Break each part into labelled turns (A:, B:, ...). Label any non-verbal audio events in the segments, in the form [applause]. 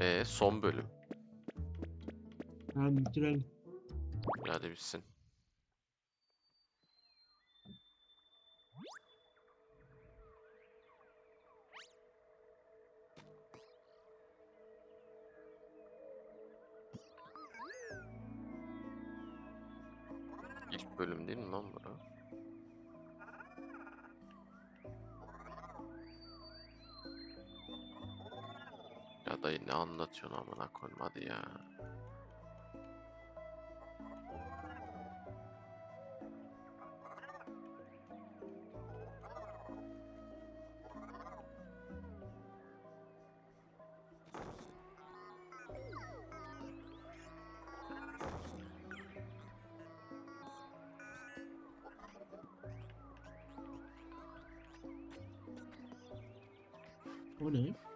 A: Ee, son bölüm.
B: Tamam bitirelim.
A: Hadi bitsin. Ya dayı ne anlatıyorsun amına koyayım hadi ya.
B: O ne?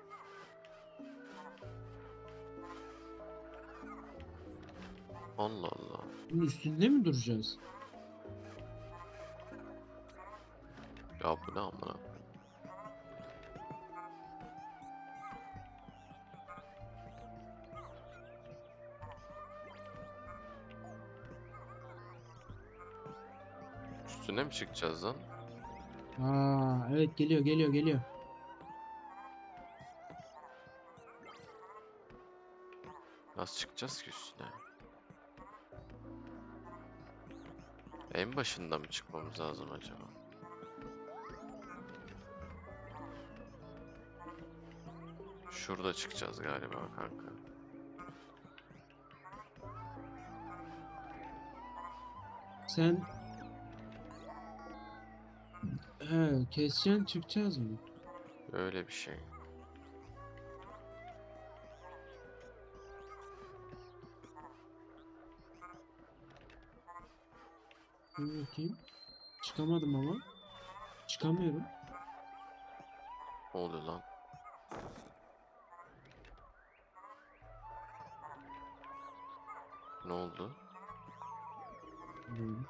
A: Allah Allah.
B: Bunun üstünde mi duracağız?
A: Ya bu ne amına? Üstüne mi çıkacağız lan?
B: Aa evet geliyor geliyor geliyor.
A: Nasıl çıkacağız ki üstüne? En başında mı çıkmamız lazım acaba? Şurada çıkacağız galiba kanka.
B: Sen He keseceksin çıkacağız mı?
A: Öyle bir şey.
B: Dur bakayım. Çıkamadım ama. Çıkamıyorum.
A: Ne oluyor lan? Ne oldu?
B: Dur.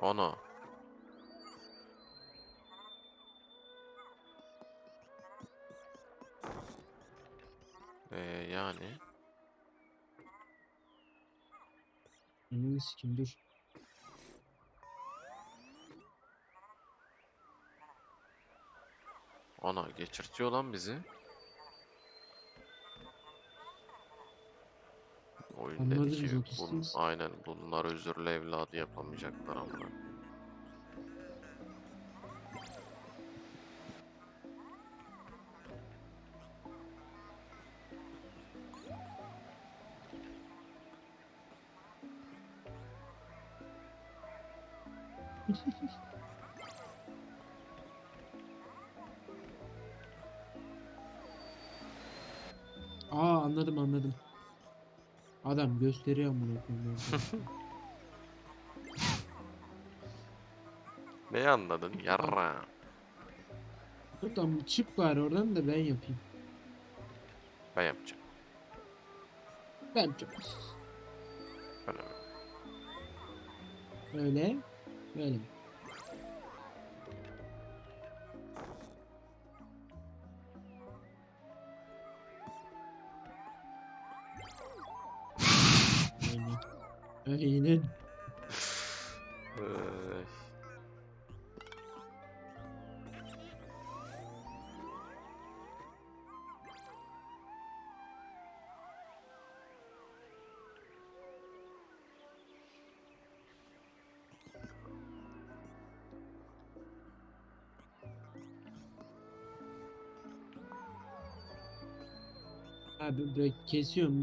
A: Ana. Ee, yani
B: Ananı sikeyim dur.
A: ana geçirtiyor lan bizi. Oyun dedi
B: Anladınız,
A: ki bun, aynen bunlar özürlü evladı yapamayacaklar amına.
B: Aa anladım anladım. Adam gösteriyor amına koyayım. [laughs]
A: Neyi anladın? Yarra.
B: Buradan bir çık bari oradan da ben yapayım.
A: Ben yapacağım.
B: Ben yapacağım.
A: Öyle.
B: Öyle. Böyle. mi? Aynen.
A: Ay.
B: Abi böyle kesiyorum.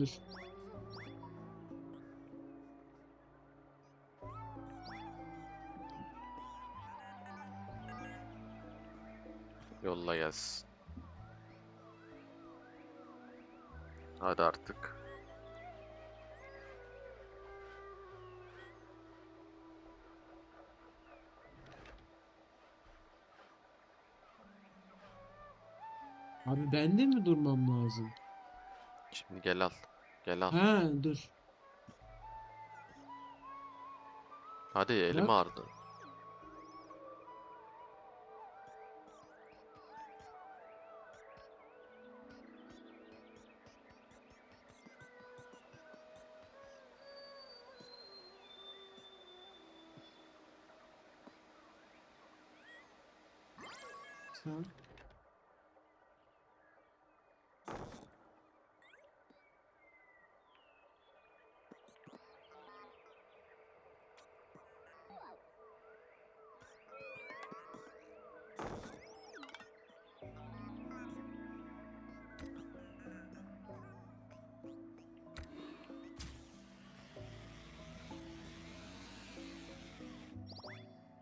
A: Gelsin. Hadi artık.
B: Abi bende mi durmam lazım?
A: Şimdi gel al. Gel al.
B: Ha dur.
A: Hadi elim
B: Bırak.
A: ağrıdı.
B: Sağ.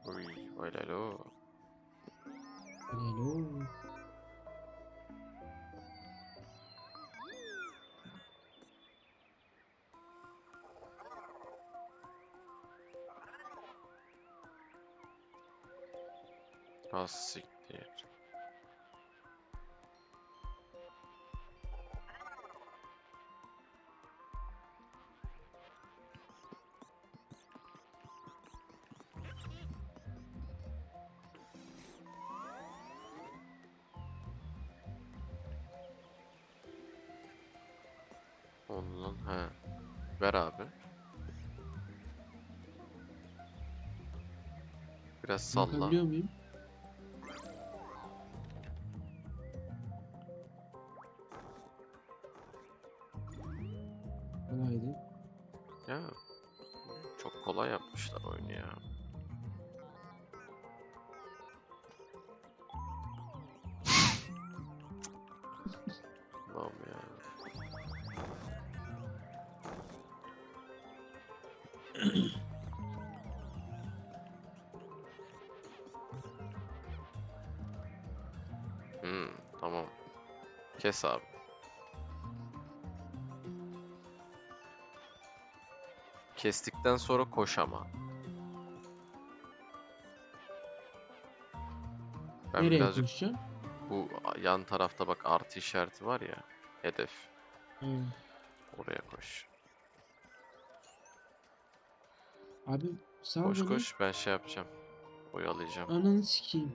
A: Uy, öyle lo. Brilhou. Nossa, Ondan he. Ver abi. Biraz salla.
B: Bakabiliyor muyum? Kolaydı.
A: Ya çok kolay yapmışlar oyunu ya. [laughs] Allah'ım ya. Hmm, tamam. Kes abi. Kestikten sonra koş ama. Ben
B: Nereye
A: birazcık
B: koşacağım?
A: bu yan tarafta bak artı işareti var ya. Hedef.
B: Ha.
A: Oraya koş.
B: Abi sağ
A: Koş
B: beni.
A: koş ben şey yapacağım. Oyalayacağım.
B: Ananı sikeyim.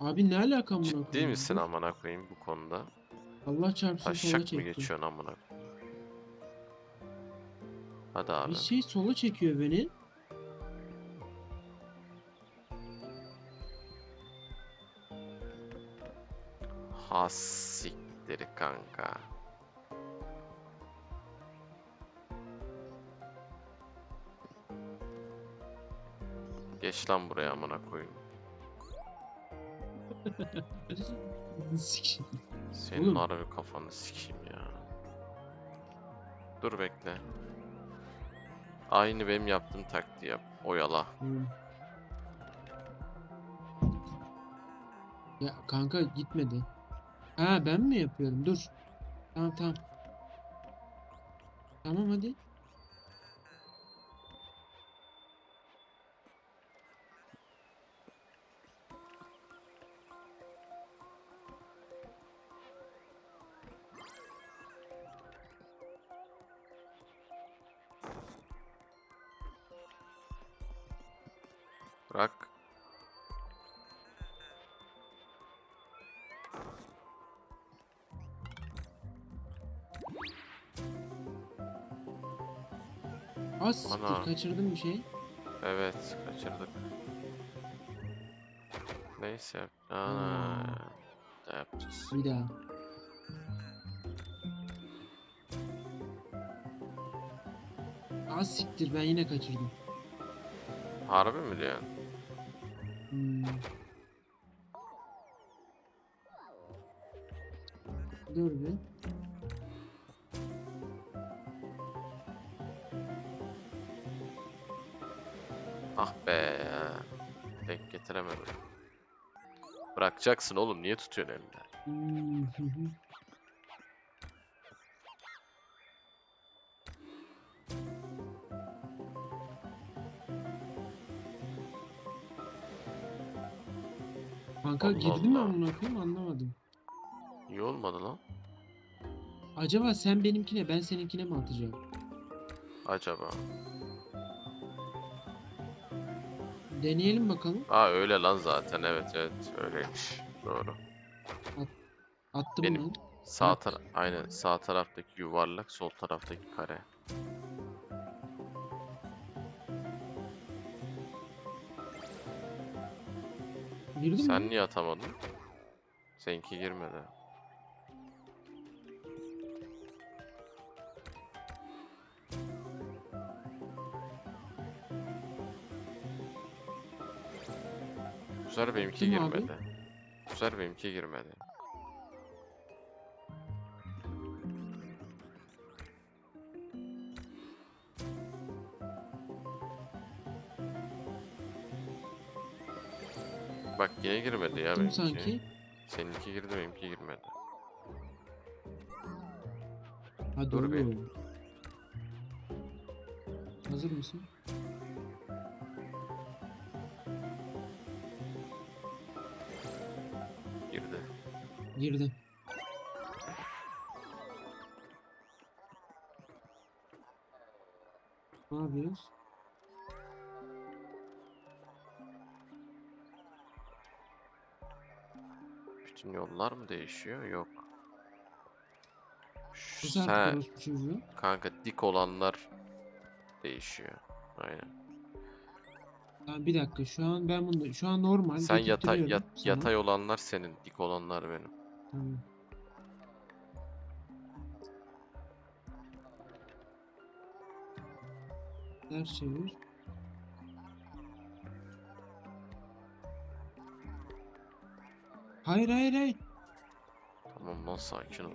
B: Abi ne alaka amına
A: Ciddi
B: koyayım?
A: misin amına koyayım bu konuda?
B: Allah çarpsın sola
A: Taşak mı
B: çekti.
A: geçiyorsun amına koyayım? Hadi abi.
B: Bir şey sola çekiyor beni.
A: Ha siktir kanka. Geç lan buraya amına koyayım.
B: Sikeyim.
A: Senin
B: Oğlum.
A: harbi kafanı sikeyim ya. Dur bekle. Aynı benim yaptığım taktiği yap. Oyala.
B: Ya kanka gitmedi. Ha ben mi yapıyorum? Dur. Tamam tamam. Tamam hadi. Az siktir
A: Ana.
B: kaçırdım bir şey.
A: Evet, kaçırdık. Neyse. Ana. Ne yapacağız?
B: Bir daha. Az siktir ben yine kaçırdım.
A: Harbi mi diyorsun?
B: Hmm. Dur bir.
A: Ah be. Denk getiremedim. Bırakacaksın oğlum. Niye tutuyorsun elinde?
B: Kanka
A: Allah
B: girdi mi
A: Allah.
B: amına koyayım anlamadım.
A: İyi olmadı lan.
B: Acaba sen benimkine ben seninkine mi atacağım?
A: Acaba.
B: Deneyelim bakalım.
A: Aa öyle lan zaten evet evet öyleymiş. Doğru.
B: At, attım
A: Benim
B: lan.
A: Sağ taraf aynen sağ taraftaki yuvarlak sol taraftaki kare.
B: Girdin
A: Sen
B: mi?
A: niye atamadın? Seninki girmedi. Sefer benimki
B: Kim abi?
A: girmedi. Sefer benimki girmedi. Bak yine girmedi ya
B: Kim
A: benimki.
B: sanki?
A: Seninki girdi benimki girmedi.
B: Hadi
A: Dur bir.
B: oğlum. Hazır mısın?
A: Girdi.
B: Ne yapıyoruz?
A: Bütün yollar mı değişiyor? Yok.
B: Bu orospu çocuğu.
A: kanka dik olanlar değişiyor. Aynen.
B: Tamam bir dakika şu an ben bunu şu an normal
A: Sen yatay yat,
B: sana.
A: yatay olanlar senin, dik olanlar benim.
B: Tamam. Ters çevir. Hayır hayır hayır.
A: Tamam lan sakin ol.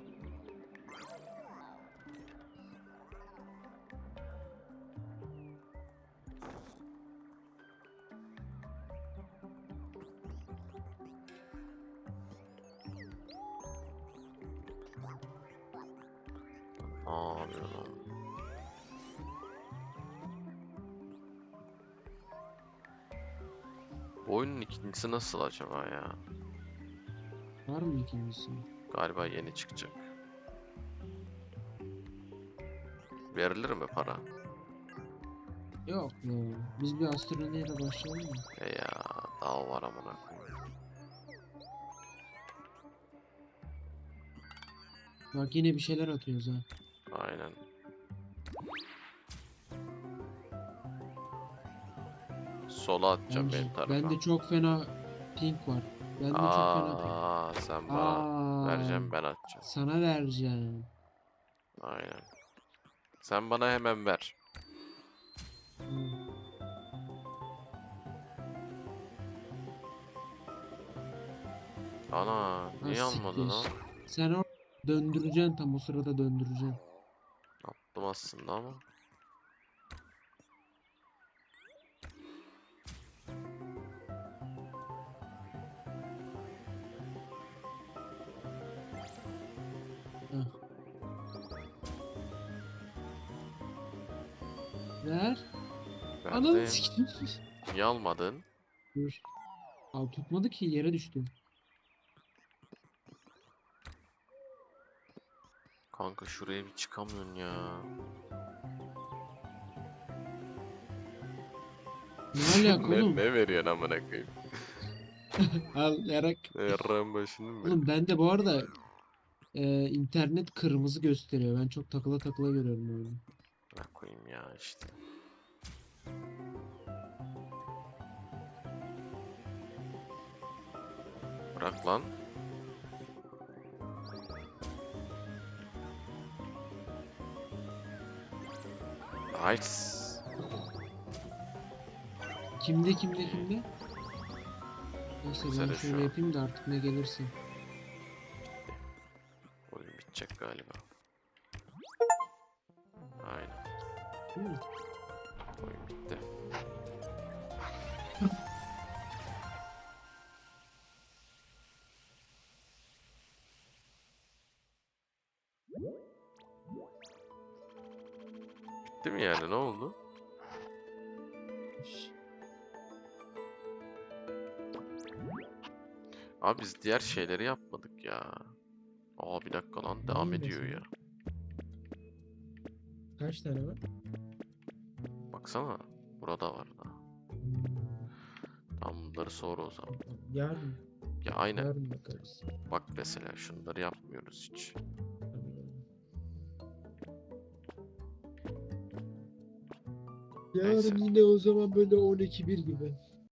A: Yapıyor lan? Bu oyunun ikincisi nasıl acaba ya?
B: Var mı ikincisi?
A: Galiba yeni çıkacak. Verilir mi para?
B: Yok ya. Biz bir astronomiyle başlayalım mı?
A: E ya daha var amına koyayım.
B: Bak yine bir şeyler atıyoruz ha.
A: Aynen. Sola atacağım benim tarafa.
B: bende çok fena pink var. Bende çok fena pink.
A: Aa sen bana
B: Aa,
A: vereceğim ben atacağım.
B: Sana vereceğim.
A: Aynen. Sen bana hemen ver.
B: Hı.
A: Ana niye almadın
B: siktir. Sen or döndüreceksin tam o sırada döndüreceksin.
A: Attım aslında ama.
B: Heh. Ver.
A: Ben
B: Ananı
A: de niye almadın?
B: Dur. Al tutmadı ki yere düştü.
A: Kanka şuraya bir çıkamıyorsun ya.
B: Ne alaka
A: ne,
B: oğlum?
A: ne veriyorsun amına koyayım? [laughs]
B: Al yarak.
A: Yarrağın başını mı?
B: Oğlum bende bu arada e, internet kırmızı gösteriyor. Ben çok takıla takıla görüyorum oyunu.
A: Bırak koyayım ya işte. Bırak lan. Nice.
B: Kimde kimde kimde? Neyse ben
A: şu
B: şöyle
A: an.
B: yapayım da artık ne gelirse.
A: Oyun bitecek galiba. Aynen.
B: Değil mi?
A: Bitti mi yani? Ne oldu? Abi biz diğer şeyleri yapmadık ya. Aa bir dakika lan devam ediyor ya.
B: Kaç tane var?
A: Baksana. Burada var.
B: Hmm,
A: Tamam bunları sonra o zaman.
B: Yarın,
A: Ya aynen.
B: yarın bakarız.
A: Bak mesela şunları yapmıyoruz hiç.
B: Yarın
A: Neyse.
B: yine o zaman böyle 12-1 gibi.